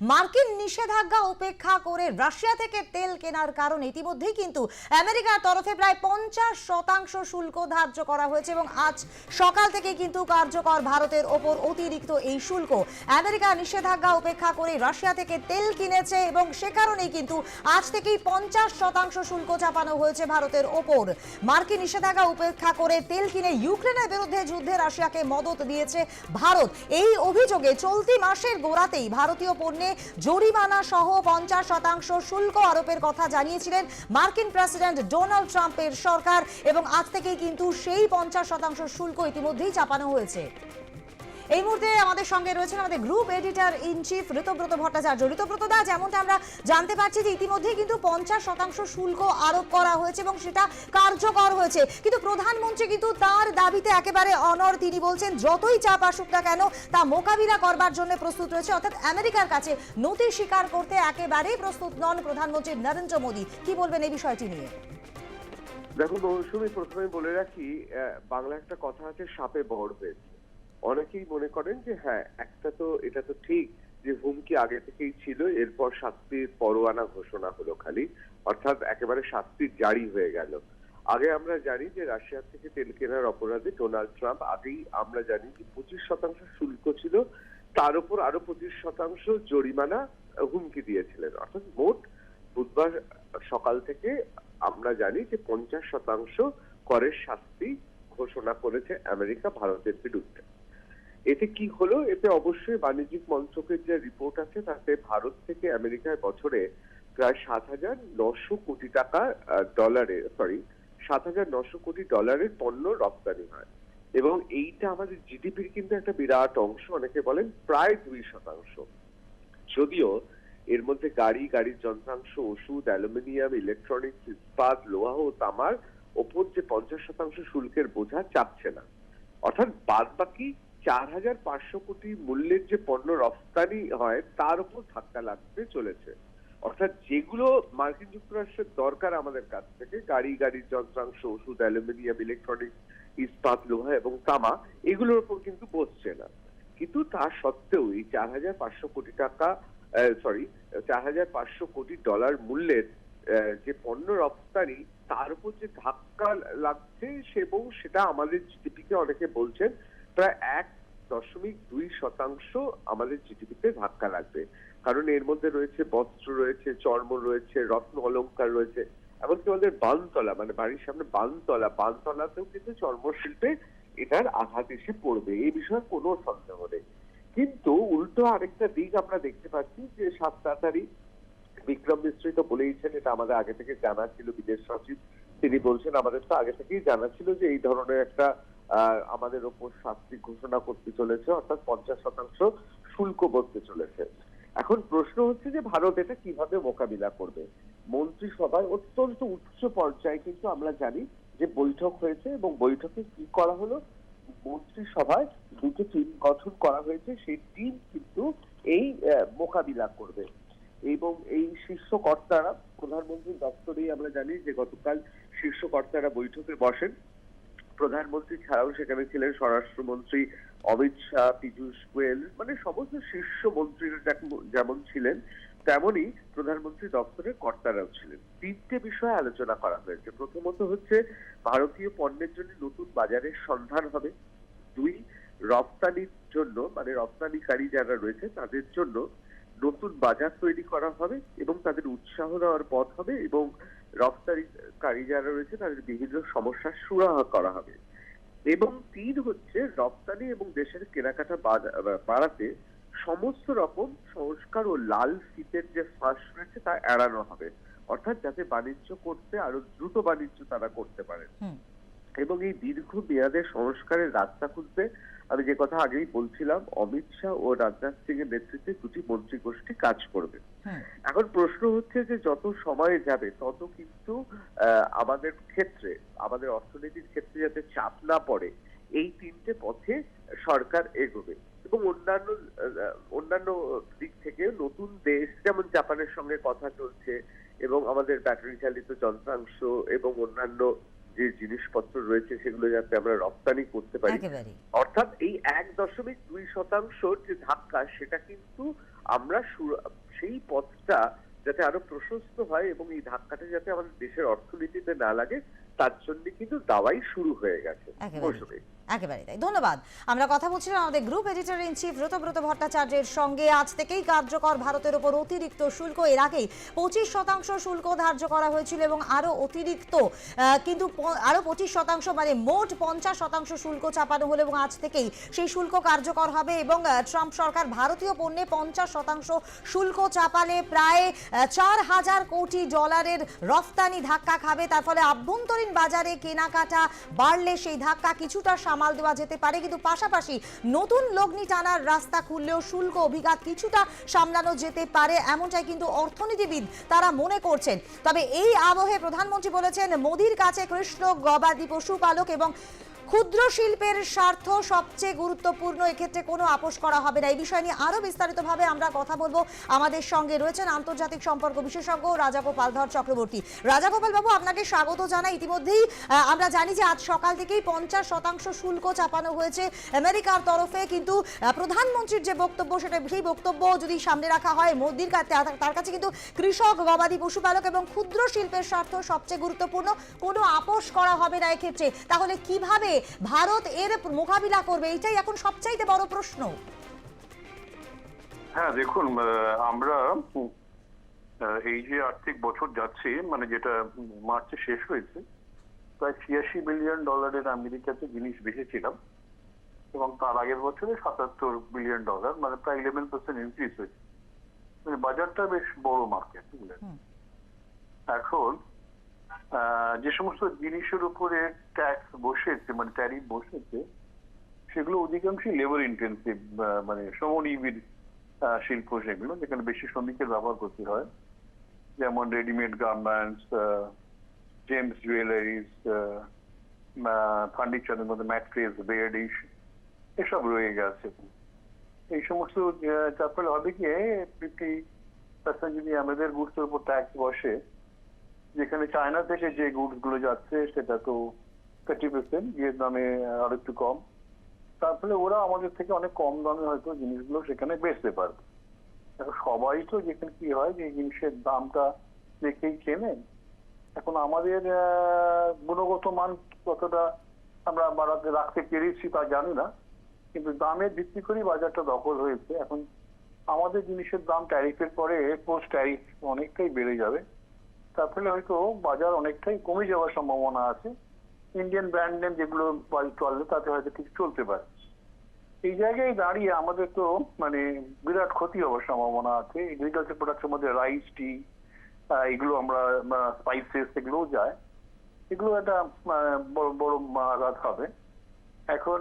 মার্কিন নিষেধাজ্ঞা উপেক্ষা করে রাশিয়া থেকে তেল কেনার কারণে ইতিমধ্যেই কিন্তু আমেরিকার তরফে প্রায় পঞ্চাশ শতাংশ শুল্ক ধার্য করা হয়েছে এবং আজ সকাল থেকে কিন্তু কার্যকর ভারতের ওপর অতিরিক্ত এই শুল্ক। আমেরিকা নিষেধাজ্ঞা উপেক্ষা করে রাশিয়া থেকে তেল কিনেছে এবং সে কারণেই কিন্তু আজ থেকেই পঞ্চাশ শতাংশ শুল্ক চাপানো হয়েছে ভারতের ওপর। মার্কিন নিষেধাজ্ঞা উপেক্ষা করে তেল কিনে ইউক্রেনের বিরুদ্ধে যুদ্ধে রাশিয়াকে মদত দিয়েছে ভারত। এই অভিযোগে চলতি মাসের গোড়াতেই ভারতীয় পণ্যে জরিমানা সহ পঞ্চাশ শতাংশ শুল্ক আরোপের কথা জানিয়েছিলেন মার্কিন প্রেসিডেন্ট ডোনাল্ড ট্রাম্পের সরকার এবং আজ থেকেই কিন্তু সেই পঞ্চাশ শতাংশ শুল্ক ইতিমধ্যেই চাপানো হয়েছে। এই মুহূর্তে আমাদের সঙ্গে রয়েছেন আমাদের group editor in chief Ritabrata Bhattacharya. Ritabrata দা, যেমনটা আমরা জানতে পারছি যে ইতিমধ্যেই কিন্তু পঞ্চাশ শতাংশ শুল্ক আরোপ করা হয়েছে এবং সেটা কার্যকর হয়েছে। কিন্তু প্রধানমন্ত্রী কিন্তু তার দাবিতে একেবারে অনর তিনি বলছেন, যতই চাপ আসুক না কেন, তা মোকাবিলা করবার জন্য প্রস্তুত রয়েছে। অর্থাৎ আমেরিকার কাছে নতি স্বীকার করতে একেবারেই প্রস্তুত নন প্রধানমন্ত্রী নরেন্দ্র মোদী। কি বলবেন এই বিষয়টি নিয়ে? দেখো মৌসুমি প্রথমে বলে রাখি বাংলা একটা কথা আছে, সাপে বড় হয়েছে। অনেকেই মনে করেন যে হ্যাঁ একটা তো এটা তো ঠিক যে, হুমকি আগে থেকেই ছিল, এরপর শাস্তির পরোয়ানা ঘোষণা হলো খালি, অর্থাৎ একেবারে শাস্তির জারি হয়ে গেল। আগে আমরা জানি যে রাশিয়া থেকে তেল কেনার অপরাধে ডোনাল্ড ট্রাম্প আগেই আমরা জানি যে, পঁচিশ শতাংশ শুল্ক ছিল, তার উপর আরও পঁচিশ শতাংশ জরিমানা হুমকি দিয়েছিলেন। অর্থাৎ মোট বুধবার সকাল থেকে আমরা জানি যে, পঞ্চাশ শতাংশ করের শাস্তি ঘোষণা করেছে আমেরিকা ভারতের বিরুদ্ধে। এতে কি হলো? এতে অবশ্যই বাণিজ্যিক মন্ত্রকের যে রিপোর্ট আছে তাতে ভারত থেকে আমেরিকায় বছরে প্রায় সাত হাজার নশো কোটি টাকা আহ, ডলারের সরি সাত হাজার নশো কোটি ডলারের পণ্য রপ্তানি হয়। এবং এইটা আমাদের জিডিপির কিন্তু একটা বিরাট অংশ অনেকে বলেন প্রায় দুই শতাংশ। যদিও এর মধ্যে গাড়ি গাড়ির যন্ত্রাংশ ওষুধ অ্যালুমিনিয়াম ইলেকট্রনিক্স ইস্পাত লোহা ও তামার ওপর যে পঞ্চাশ শতাংশ শুল্কের বোঝা চাপছে না। অর্থাৎ বাদ বাকি চার হাজার পাঁচশো কোটি মূল্যের যে পণ্য রপ্তানি হয়, তার উপর ধাক্কা লাগতে চলেছে। অর্থাৎ যেগুলো মার্কিন যুক্তরাষ্ট্রের দরকার আমাদের কাছ থেকে, গাড়ি, গাড়ির যন্ত্রাংশ, ওষুধ, অ্যালুমিনিয়াম ইলেকট্রনিক্স ইস্পাত, লোহা এবং তামা, এগুলোর উপর কিন্তু বসছে না। কিন্তু তা সত্ত্বেও এই চার হাজার পাঁচশো কোটি টাকা সরি চার হাজার পাঁচশো কোটি ডলার মূল্যের যে পণ্য রপ্তানি, তার উপর যে ধাক্কা লাগছে, সে- এবং সেটা আমাদের জিডিপিকে অনেকে বলছেন প্রায় এক দশমিক দুই শতাংশ আমাদের জিডিপিতে ধাক্কা লাগবে। কারণ এর মধ্যে রয়েছে বস্ত্র রয়েছে, চর্ম রয়েছে, রত্ন অলংকার রয়েছে, এমনকি আমাদের বানতলা মানে বাড়ির সামনে বানতলা, বানতলাতেও কিন্তু চর্মশিল্পে এটার আঘাত এসে পড়বে, এই বিষয়ে কোনো সন্দেহ নেই। কিন্তু উল্টো আরেকটা দিক আমরা দেখতে পাচ্ছি যে সাত তাড়াতাড়ি বিক্রম মিশ্রি তো বলেইছেন, এটা আমাদের আগে থেকে জানা ছিল, বিদেশ সচিব তিনি বলছেন, আমাদের তো আগে থেকেই জানা ছিল যে এই ধরনের একটা আমাদের ওপর শাস্তি ঘোষণা করতে চলেছে, অর্থাৎ পঞ্চাশ শতাংশ শুল্ক বলতে চলেছে। এখন প্রশ্ন হচ্ছে যে ভারত এটা কীভাবে মোকাবিলা করবে? মন্ত্রিসভায় অত্যন্ত উচ্চ পর্যায়ে কিন্তু আমরা জানি যে বৈঠক হয়েছে এবং বৈঠকে কি করা হলো? মন্ত্রিসভায় দুটো টিম গঠন করা হয়েছে, সেই টিম কিন্তু এই মোকাবিলা করবে। এবং এই শীর্ষ কর্তারা, প্রধানমন্ত্রীর দপ্তরেই আমরা জানি যে গতকাল শীর্ষ কর্তারা বৈঠকে বসেন। প্রধানমন্ত্রী ছাড়াও সেখানে ছিলেন স্বরাষ্ট্রমন্ত্রী অমিত শাহ, পীযূষ গোয়েল মানে সমস্ত শীর্ষ মন্ত্রীরা যেমন- ছিলেন তেমনি প্রধানমন্ত্রী দপ্তরের কর্তারাও ছিলেন। তিনটে বিষয়ে আলোচনা করা হয়েছে। প্রথমত হচ্ছে, ভারতীয় পণ্যের জন্য নতুন বাজারের সন্ধান হবে। দুই, রপ্তানির জন্য মানে রপ্তানিকারী যারা রয়েছে, তাদের জন্য নতুন বাজার তৈরি করা হবে এবং তাদের উৎসাহ দেওয়ার পথ হবে এবং রপ্তানিকারী যারা রয়েছে, তাদের বিভিন্ন সমস্যার সুরাহা করা হবে। এবং তিন হচ্ছে রপ্তানি এবং দেশের কেনাকাটা বাড়াতে সমস্ত রকম সংস্কার ও লাল ফিতের যে ফাঁস রয়েছে, তা এড়ানো হবে। অর্থাৎ যাতে বাণিজ্য করতে আরও দ্রুত বাণিজ্য তারা করতে পারে। এবং এই দীর্ঘ মেয়াদের সংস্কারের রাস্তা খুঁজতে আমি যে কথা আগেই বলছিলাম অমিত শাহ ও রাজনাথ সিং এর নেতৃত্বে দুটি মন্ত্রী গোষ্ঠী কাজ করবে। এখন প্রশ্ন হচ্ছে যে যত সময় যাবে তত কিন্তু আমাদের ক্ষেত্রে আমাদের অর্থনীতির ক্ষেত্রে যাতে চাপ না পড়ে এই তিনটে পথে সরকার এগোবে। এবং অন্যান্য অন্যান্য দিক থেকে নতুন দেশ যেমন জাপানের সঙ্গে কথা চলছে এবং আমাদের ব্যাটারি চালিত যন্ত্রাংশ এবং অন্যান্য যে জিনিসপত্র রয়েছে সেগুলো যাতে আমরা রপ্তানি করতে পারি। অর্থাৎ এই এক দশমিক দুই শতাংশ যে ধাক্কা সেটা কিন্তু আমরা সেই পথটা যাতে আরও প্রশস্ত হয় এবং এই ধাক্কাটা যাতে আমাদের দেশের অর্থনীতিতে না লাগে তার জন্য কিন্তু দাওয়াই শুরু হয়ে গেছে। মৌসুমী। একেবারে তাই। ধন্যবাদ। আমরা কথা বলছিলাম আমাদের গ্রুপ এডিটর ইন চিফ ব্রতব্রত ভট্টাচার্যের সঙ্গে। আজ থেকেই কার্যকর ভারতের উপর অতিরিক্ত শুল্ক। এর আগেই পঁচিশ শতাংশ শুল্ক ধার্য করা হয়েছিল এবং আরও অতিরিক্ত কিন্তু আরও পঁচিশ শতাংশ মানে মোট পঞ্চাশ শতাংশ শুল্ক চাপানো হলো এবং আজ থেকেই সেই শুল্ক কার্যকর হবে এবং ট্রাম্প সরকার ভারতীয় পণ্যে পঞ্চাশ শতাংশ শুল্ক চাপালে প্রায় চার হাজার কোটি ডলারের রফতানি ধাক্কা খাবে। তার ফলে আভ্যন্তরীণ বাজারে কেনাকাটা বাড়লে সেই ধাক্কা কিছুটা সামাল দেওয়া যেতে পারে, কিন্তু পাশাপাশি নতুন লগ্নি টানার রাস্তা খুললেও শুল্ক অভিঘাত কিছুটা সামলানো যেতে পারে, এমনটাই কিন্তু অর্থনীতিবিদ তারা মনে করছেন। তবে এই আবহে প্রধানমন্ত্রী বলেছেন, মোদির কাছে কৃষ্ণ গবাদি পশুপালক এবং ক্ষুদ্র শিল্পের স্বার্থ সবচেয়ে গুরুত্বপূর্ণ, এক্ষেত্রে কোনো আপোষ করা হবে না। এই বিষয় নিয়ে আরও বিস্তারিতভাবে আমরা কথা বলব আমাদের সঙ্গে রয়েছেন আন্তর্জাতিক সম্পর্ক বিশেষজ্ঞ রাজাগোপাল ধর চক্রবর্তী। রাজাগোপাল বাবু, আপনাকে স্বাগত জানাই। ইতিমধ্যেই আমরা জানি যে আজ সকাল থেকেই পঞ্চাশ শতাংশ শুল্ক চাপানো হয়েছে আমেরিকার তরফে, কিন্তু প্রধানমন্ত্রীর যে বক্তব্য, সেটা সেই বক্তব্য যদি সামনে রাখা হয়, মোদির কাছে তার কাছে কিন্তু কৃষক, গবাদি পশুপালক এবং ক্ষুদ্র শিল্পের স্বার্থ সবচেয়ে গুরুত্বপূর্ণ। কোনো আপোষ করা হবে না এক্ষেত্রে। তাহলে কীভাবে ভারত এর মোকাবিলা করবে? এটাই এখন সবচাইতে বড় প্রশ্ন। হ্যাঁ দেখুন আমরা এই যে আর্থিক বছর যাচ্ছে মানে যেটা মার্চে শেষ হয়েছে প্রায় ছিয়াশি বিলিয়ন ডলারের আমেরিকাতে জিনিস বেঁচেছিলাম এবং তার আগের বছরে সাতাত্তর বিলিয়ন ডলার মানে প্রায় ইলেভেন পার্সেন্ট ইনক্রিজ হয়েছে। মানে বাজারটা বেশ বড় মার্কেট এখন যে সমস্ত জিনিসের উপরে ট্যাক্স বসেছে মানে ট্যারিফ বসেছে, সেগুলো অধিকাংশই লেবার ইন্টেন্সিভ মানে শ্রমনিবিড় শিল্প সেগুলো, যেখানে বেশি শ্রমিকের ব্যবহার করতে হয়। যেমন রেডিমেড গার্মেন্টস জেমস জুয়েলারিজ ফার্নিচারের মধ্যে ম্যাট্রেস বেড এসব রয়ে গেছে। এই সমস্ত তার ফলে হবে কি ফিফটি পার্সেন্ট যদি আমাদের গুডসের উপর ট্যাক্স বসে যেখানে চায়না থেকে যে গুডসগুলো যাচ্ছে, সেটা তো থার্টি পার্সেন্ট ভিয়েতনামে আর একটু কম। তারপরে ওরা আমাদের থেকে অনেক কম দামে হয়তো জিনিসগুলো সেখানে বেচতে পারবে। এখন সবাই তো যেখানে কি হয় যে জিনিসের দামটা দেখেই কেনেন এখন আমাদের গুণগত মান কতটা আমরা বাড়াতে, রাখতে পেরেছি তা জানি না। কিন্তু দামের ভিত্তি করেই বাজারটা দখল হয়েছে। এখন আমাদের জিনিসের দাম ট্যারিফের পরে পোস্ট ট্যারিফ অনেকটাই বেড়ে যাবে। তার ফলে হয়তো বাজার অনেকটাই কমে যাওয়ার সম্ভাবনা আছে। ইন্ডিয়ান ব্র্যান্ড নেম যেগুলো চলবে তাতে হয়তো কিছু চলতে পারে। এই জায়গায় দাঁড়িয়ে আমাদের তো মানে বিরাট ক্ষতি হওয়ার সম্ভাবনা আছে। এগ্রিকালচার প্রোডাক্টের মধ্যে রাইস টি এগুলো আমরা স্পাইসেস এগুলোও যায়। এগুলো একটা বড় বড় আঘাত হবে। এখন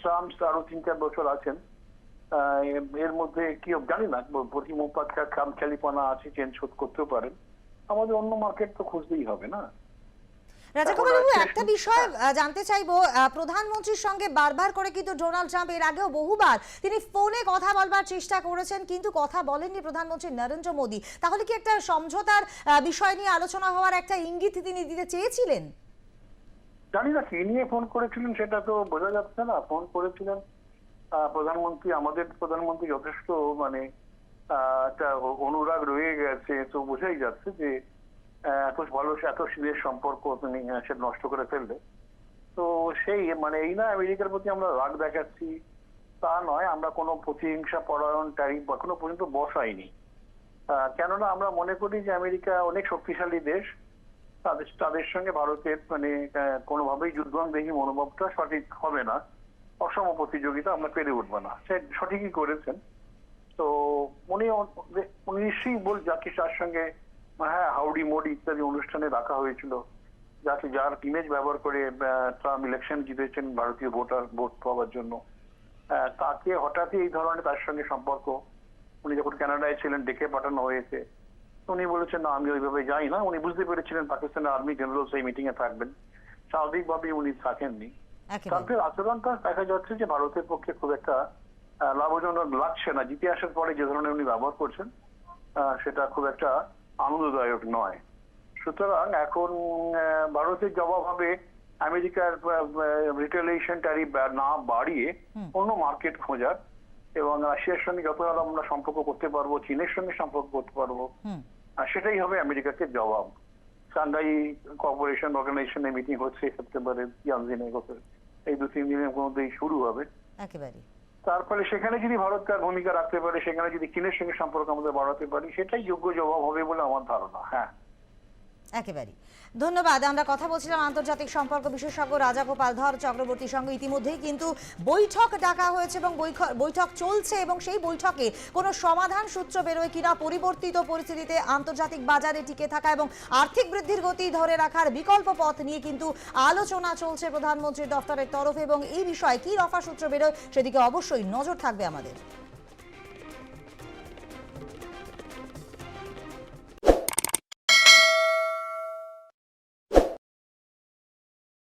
ট্রাম্প আরও তিন চার বছর আছেন। এর মধ্যে কি জানি না। প্রতিমোপাক্ষা খাম খেলিপনা আছে চেঞ্জ করতেও পারেন আমাদের অন্য মার্কেট তো খুঁজতেই হবে না। একটা বিষয় জানতে চাইব প্রধানমন্ত্রীর সঙ্গে বারবার করে কিন্তু ডোনাল্ড ট্রাম্প এর আগেও বহুবার তিনি ফোনে কথা বলবার চেষ্টা করেছেন কিন্তু কথা বলেননি প্রধানমন্ত্রী নরেন্দ্র মোদী। তাহলে কি একটা সমঝোতার বিষয় নিয়ে আলোচনা হওয়ার একটা ইঙ্গিত তিনি দিতে চেয়েছিলেন? জানি না কি নিয়ে ফোন করেছিলেন সেটা তো বোঝা যাচ্ছে না। ফোন করেছিলেন প্রধানমন্ত্রী আমাদের প্রধানমন্ত্রী যথেষ্ট মানে একটা অনুরাগ রয়ে গেছে, তো বোঝাই যাচ্ছে যে এত ভালো এত শীতের সম্পর্ক তিনি সে নষ্ট করে ফেললে তো সেই মানে এই না, আমেরিকার প্রতি আমরা রাগ দেখাচ্ছি। তা নয়, আমরা কোনো প্রতিহিংসা পরায়ণ ট্যারিফ এখনও পর্যন্ত বসাইনি। কেননা আমরা মনে করি যে আমেরিকা অনেক শক্তিশালী দেশ। তাদের তাদের সঙ্গে ভারতের মানে কোনোভাবেই যুদ্ধংদেহী মনোভাবটা সঠিক হবে না। অসম প্রতিযোগিতা আমরা পেরে উঠবো না। সে সঠিকই করেছেন। উনি উনি নিশ্চয়ই বল যাকে তার সঙ্গে হ্যাঁ হাউডি মোডি ইত্যাদি অনুষ্ঠানে রাখা হয়েছিল যাকে যার ইমেজ ব্যবহার করে ট্রাম্প ইলেকশন জিতেছেন ভারতীয় ভোটার ভোট পাওয়ার জন্য। তাকে হঠাৎই এই ধরনের তার সঙ্গে সম্পর্ক। উনি যখন কানাডায় ছিলেন ডেকে পাঠানো হয়েছে। উনি বলেছেন না আমি ওইভাবে যাই না। উনি বুঝতে পেরেছিলেন পাকিস্তানের আর্মি জেনারেল সেই মিটিং এ থাকবেন। স্বাভাবিকভাবে উনি থাকেননি। ট্রাম্পের আচরণটা দেখা যাচ্ছে যে ভারতের পক্ষে খুব একটা লাভজনক লাগছে না। জিতে আসার পরে যে ধরনের উনি ব্যবহার করছেন সেটা খুব একটা আনন্দদায়ক নয়। সুতরাং এখন ভারতের জবাব হবে আমেরিকার রিটেলিয়েশন ট্যারিফ না বাড়িয়ে অন্য মার্কেট খোঁজার এবং রাশিয়ার সঙ্গে যত ভালো আমরা সম্পর্ক করতে পারব চীনের সঙ্গে সম্পর্ক করতে পারব আর সেটাই হবে আমেরিকাকে জবাব। সাংঘাই কর্পোরেশন অর্গানাইজেশনে মিটিং হচ্ছে সেপ্টেম্বরের ইয়ানজিনে এই দু তিন দিনের মধ্যেই শুরু হবে। একেবারে তার ফলে সেখানে যদি ভারত তার ভূমিকা রাখতে পারে, সেখানে যদি চীনের সঙ্গে সম্পর্ক আমাদের বাড়াতে পারি, সেটাই যোগ্য জবাব হবে বলে আমার ধারণা। হ্যাঁ। একেবারেই। ধন্যবাদ, আমরা কথা বলছিলাম আন্তর্জাতিক সম্পর্ক বিশেষজ্ঞ রাজা গোপাল ধর চক্রবর্তীর সঙ্গে ইতিমধ্যেই, কিন্তু বৈঠক ডাকা হয়েছে এবং বৈঠক চলছে এবং সেই বৈঠকে কোনো সমাধান সূত্র বেরোয় কিনা, পরিবর্তিত পরিস্থিতিতে আন্তর্জাতিক বাজারে টিকে থাকা এবং আর্থিক বৃদ্ধির গতি ধরে রাখার বিকল্প পথ নিয়ে কিন্তু আলোচনা চলছে প্রধানমন্ত্রীর দফতরের তরফে এবং এই বিষয়ে কী রফা সূত্র বেরোয় সেদিকে অবশ্যই নজর থাকবে আমাদের।